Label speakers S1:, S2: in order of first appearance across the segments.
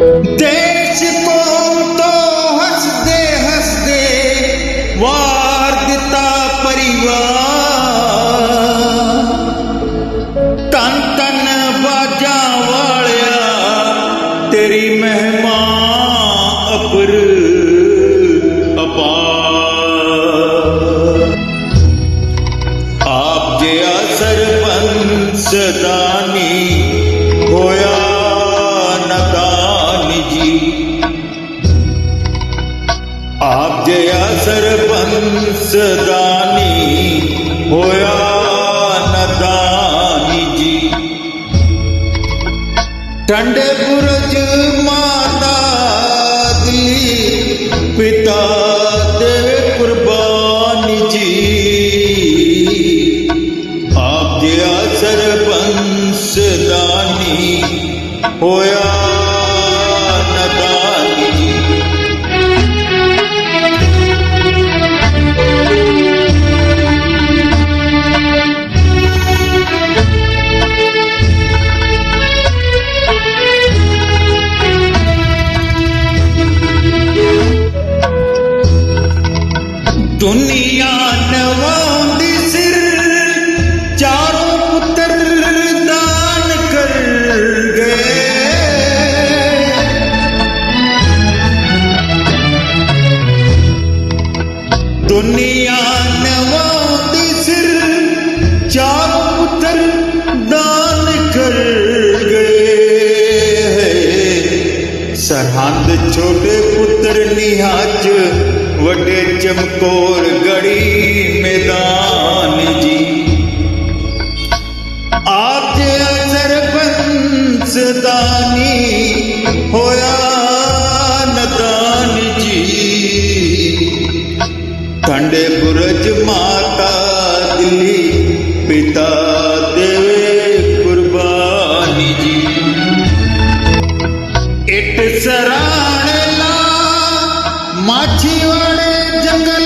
S1: देश तो हंस दे हंस दे वार्ता परिवार। तन तन बाजा वालिया तेरी मेहमा अपर सरपंच ਆਪ ਜਿਆ ਸਰਬੰਸ ਦਾਨੀ, ਹੋਇਆ ਨਦਾਨੀ ਜੀ। ਠੰਡੇ ਬੁਰਜ ਮਾਤਾ ਦੀ, ਪਿਤਾ ਦੇ ਕੁਰਬਾਨੀ ਜੀ। ਆਪ ਜਿਆ ਸਰਬੰਸ ਦਾਨੀ, ਹੋਇਆ ਦੁਨੀਆ ਨਵਾਉਂਦੀ ਸਿਰ, ਚਾਰੋਂ ਪੁੱਤਰ ਦਾਨ ਕਰ ਗਏ ਦੁਨੀਆ ਨਵਾਉਂਦੀ ਸਿਰ, ਚਾਰੋਂ ਪੁੱਤਰ ਦਾਨ ਕਰ ਗਏ ਸਰਹੰਦ ਛੋਟੇ ਪੁੱਤਰ ਨਿਹਾਜ ਵੱਡੇ ਚਮਕੌਰ ਗੜੀ ਮੈਦਾਨ ਜੀ। ਆਪ ਜੇ ਸਰਬੰਸ ਦਾਨੀ ਹੋਇਆ ਨਦਾਨ ਜੀ। ਠੰਡੇ ਬੁਰਜ ਮਾਤਾ ਦਿੱਲੀ, ਪਿਤਾ ਦੇਵੇ ਕੁਰਬਾਨੀ ਜੀ। ਇਟ ਸਰਾਣੇ ਮਾਛੀ ਵਾਲੇ ਜੰਗਲ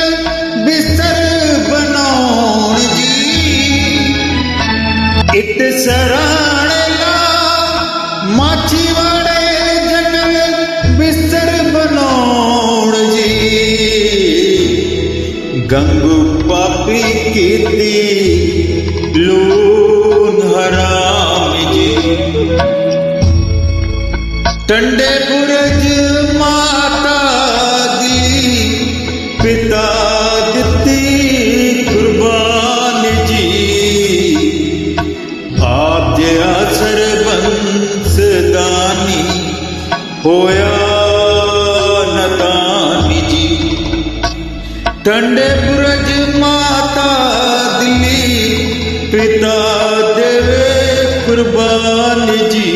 S1: ਬਿਸਤਰ ਬਣਾਉਣ ਜੀ ਇਟ ਸਰਾਣੇ ਲਾ ਮਾਛੀ ਵਾਲੇ ਜੰਗਲ ਬਿਸਤਰ ਬਣਾਉਣ ਜੀ ਗੰਗੂ ਪਾਪੀ ਕੀਤੀ ਲੂਨ ਹਰਾਮ ਜੀ। ਟੰਡੇ ਬੁਰਜ ਹੋਇਆ ਨਦਾਨੀ ਜੀ। ਟੰਡੇ ਬੁਰਜ ਮਾਤਾ ਦਿੱਲੀ ਪਿਤਾ ਦੇਵੇ ਕੁਰਬਾਨ ਜੀ।